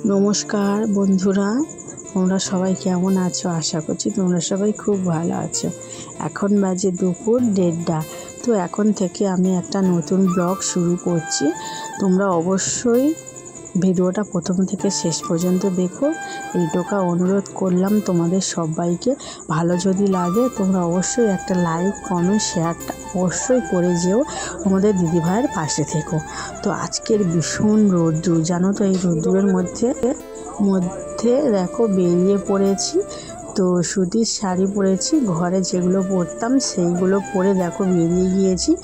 নমস্কার বন্ধুরা, তোমরা সবাই কেমন আছো? আশা করছি তোমরা সবাই খুব ভালো আছো। এখন বাজে দুপুর দেড়টা। তো এখন থেকে আমি একটা নতুন ব্লগ শুরু করছি। তোমরা অবশ্যই ভিডিওটা প্রথম থেকে শেষ পর্যন্ত দেখো। এইটোকা অনুরোধ করলাম তোমাদের সবাইকে। ভালো যদি লাগে তোমরা অবশ্যই একটা লাইক কমেন্ট শেয়ারটা অবশ্যই করে যেও তোমাদের দিদিভাইয়ের পাশে থেকো। তো আজকের ভীষণ রৌদ্র জানো তো এই রৌদ্রের মধ্যে মধ্যে দেখো বেরিয়ে পড়েছি। তো সুতির শাড়ি পরেছি, ঘরে যেগুলো পরতাম সেইগুলো পরে দেখো বেরিয়ে গিয়েছি।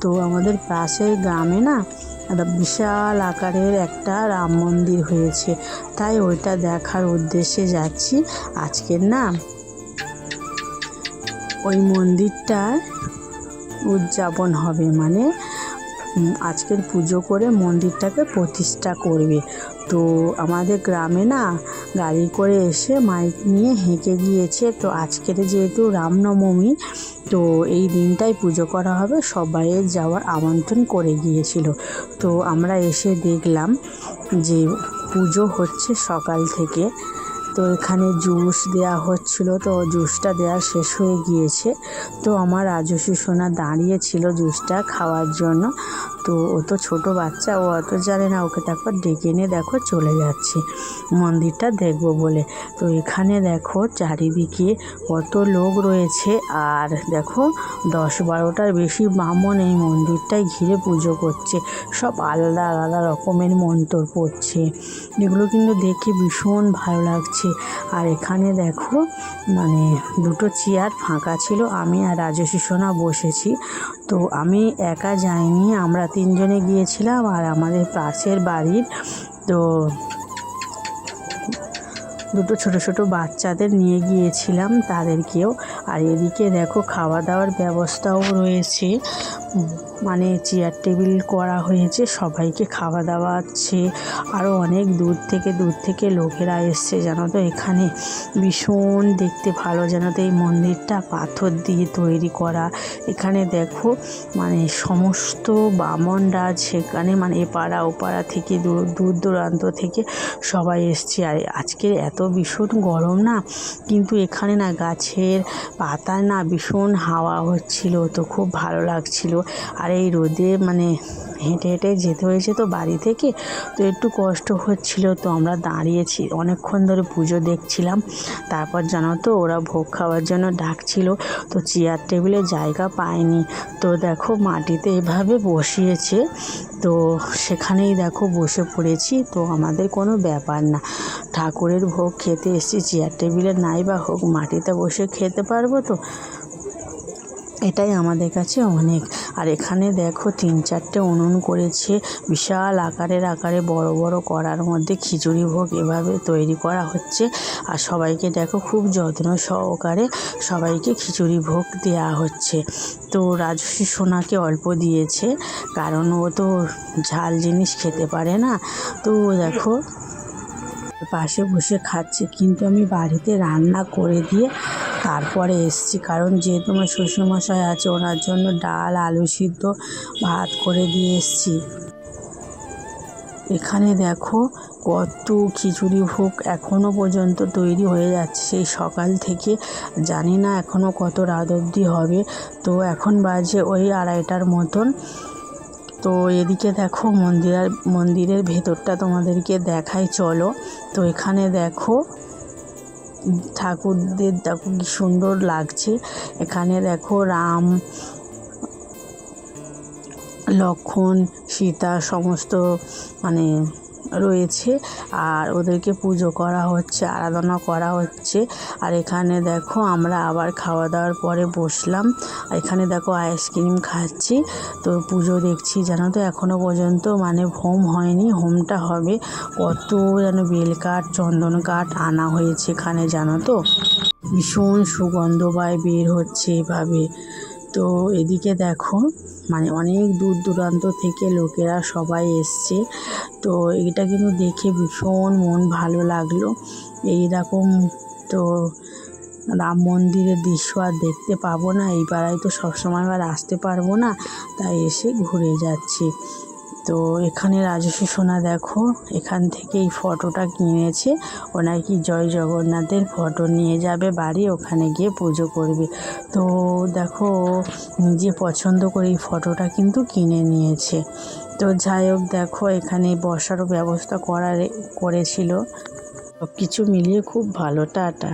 তো আমাদের পাশের গ্রামে না একটা বিশাল আকারের একটা রাম মন্দির হয়েছে। তাই ওইটা দেখার উদ্দেশ্যে যাচ্ছি আজকের না ওই মন্দিরটার উদযাপন হবে মানে আজকের পুজো করে মন্দিরটাকে প্রতিষ্ঠা করবে। তো আমাদের গ্রামে না গাড়ি করে এসে মাইক নিয়ে হেঁকে গিয়েছে। তো আজকের যেহেতু রামনবমী, তো এই দিনটাই পুজো করা হবে। সবাইয়ের যাওয়ার আমন্ত্রণ করে গিয়েছিল। তো আমরা এসে দেখলাম যে পুজো হচ্ছে সকাল থেকে। তো এখানে জুস দেওয়া হচ্ছিল, তো জুসটা দেওয়া শেষ হয়ে গিয়েছে। তো আমার রাজস্বী সোনা দাঁড়িয়ে ছিল জুসটা খাওয়ার জন্য। তো ও তো ছোটো বাচ্চা, ও অত জানে না, ওকে তারপর ডেকে নিয়ে দেখো চলে যাচ্ছে। মন্দিরটা দেখব বলে। তো এখানে দেখো চারিদিকে কত লোক রয়েছে, আর দেখো দশ বারোটার বেশি ব্রাহ্মণ এই মন্দিরটায় ঘিরে পুজো করছে। সব আলাদা আলাদা রকমের মন্ত্র পড়ছে। এগুলো কিন্তু দেখে ভীষণ ভালো লাগছে। আর এখানে দেখো মানে দুটো চেয়ার ফাঁকা ছিল, আমি আর রাজস্বী সোনা বসেছি। তো আমি একা যাইনি, আমরা তিনজনে গিয়েছিলাম আর আমাদের পাশের বাড়ির, তো দুটো ছোট ছোট বাচ্চাদের নিয়ে গিয়েছিলাম তাদেরকেও। আর এদিকে দেখো, খাওয়া দাওয়ার ব্যবস্থাও রয়েছে। মানে চেয়ার টেবিল করা হয়েছে, সবাইকে খাওয়া দাওয়া আছে আরও অনেক দূর থেকে দূর থেকে লোকেরা এসছে, জানো তো এখানে। ভীষণ দেখতে ভালো, জানো তো এই মন্দিরটা, পাথর দিয়ে তৈরি করা। এখানে দেখো মানে সমস্ত বামনরা সেখানে মানে এপাড়া ওপাড়া থেকে, দূর দূর দূরান্ত থেকে সবাই এসছে। আর আজকে এত ভীষণ গরম না, কিন্তু এখানে না গাছের পাতা না ভীষণ হাওয়া হচ্ছিল তো, খুব ভালো লাগছিল। আর এই রোদে মানে হেঁটে হেঁটে যেতে হয়েছে তো বাড়ি থেকে। তো একটু কষ্ট হচ্ছিল তো আমরা দাঁড়িয়েছি। অনেকক্ষণ ধরে পুজো দেখছিলাম। তারপর জানো তো ওরা ভোগ খাওয়ার জন্য ডাকছিল। তো চেয়ার টেবিলে জায়গা পায়নি। তো দেখো মাটিতে এভাবে বসিয়েছে। তো সেখানেই দেখো বসে পড়েছি। তো আমাদের কোনো ব্যাপার না। ঠাকুরের ভোগ খেতে এসেছি। চেয়ার টেবিলে নাই বা হোক, মাটিতে বসে খেতে পারব তো। এটাই আমাদের কাছে অনেক। আর এখানে দেখো তিন চারটে উনুন করেছে। বিশাল আকারের আকারে বড় বড় করার মধ্যে খিচুড়ি ভোগ এভাবে তৈরি করা হচ্ছে। আর সবাইকে দেখো খুব যত্ন সহকারে সবাইকে খিচুড়ি ভোগ দেওয়া হচ্ছে। তো রাজস্বী সোনাকে অল্প দিয়েছে, কারণ ও তো ঝাল জিনিস খেতে পারে না। তো দেখো, পাশে বসে খাচ্ছে। কিন্তু আমি বাড়িতে রান্না করে দিয়ে তারপরে এসছি, কারণ যেহেতু আমার শ্বশুরমশাই আছে, ওনার জন্য ডাল, আলু সিদ্ধ, ভাত করে দিয়ে এসছি। এখানে দেখো কত খিচুড়ি ভোগ এখনও পর্যন্ত তৈরি হয়ে যাচ্ছে। সেই সকাল থেকে জানি না এখনও কত রাত অবধি হবে। তো এখন বাজে ওই আড়াইটার মতন। তো এদিকে দেখো মন্দিরের মন্দিরের ভেতরটা তোমাদেরকে দেখাই, চলো। তো এখানে দেখো ঠাকুরদের দেখো কি সুন্দর লাগছে। এখানে দেখো রাম লক্ষণ সীতা সমস্ত মানে রয়েছে। আর ওদেরকে পুজো করা হচ্ছে, আরাধনা করা হচ্ছে। আর এখানে দেখো আমরা আবার খাওয়া দাওয়ার পরে বসলাম। আর এখানে দেখো আইসক্রিম খাচ্ছি। তো পুজো দেখছি জানো তো এখনও পর্যন্ত মানে হোম হয়নি, হোমটা হবে। কত যেন বেল কাঠ, চন্দন কাঠ আনা হয়েছে এখানে জানো তো। ভীষণ সুগন্ধ বায় বের হচ্ছে এভাবে। তো এদিকে দেখো মানে অনেক দূর দূরান্ত থেকে লোকেরা সবাই এসছে। তো এটা কিন্তু দেখে ভীষণ মন ভালো লাগল। এইরকম তো রাম মন্দিরের দৃশ্য আর দেখতে পাবো না। এই পাড়ায় তো সবসময় আর আসতে পারব না, তাই এসে ঘুরে যাচ্ছি। তো এখানে রাজস্বী সোনা দেখো, এখান থেকে এই ফটোটা কিনেছে। ও নাকি জয় জগন্নাথের ফটো নিয়ে যাবে বাড়ি, ওখানে গিয়ে পুজো করবে। তো দেখো নিজে পছন্দ করে এই ফটোটা কিন্তু কিনে নিয়েছে। তো যাই হোক, দেখো, এখানে বসারও ব্যবস্থা করার, করেছিল। সব কিছু মিলিয়ে খুব ভালো, টাটা।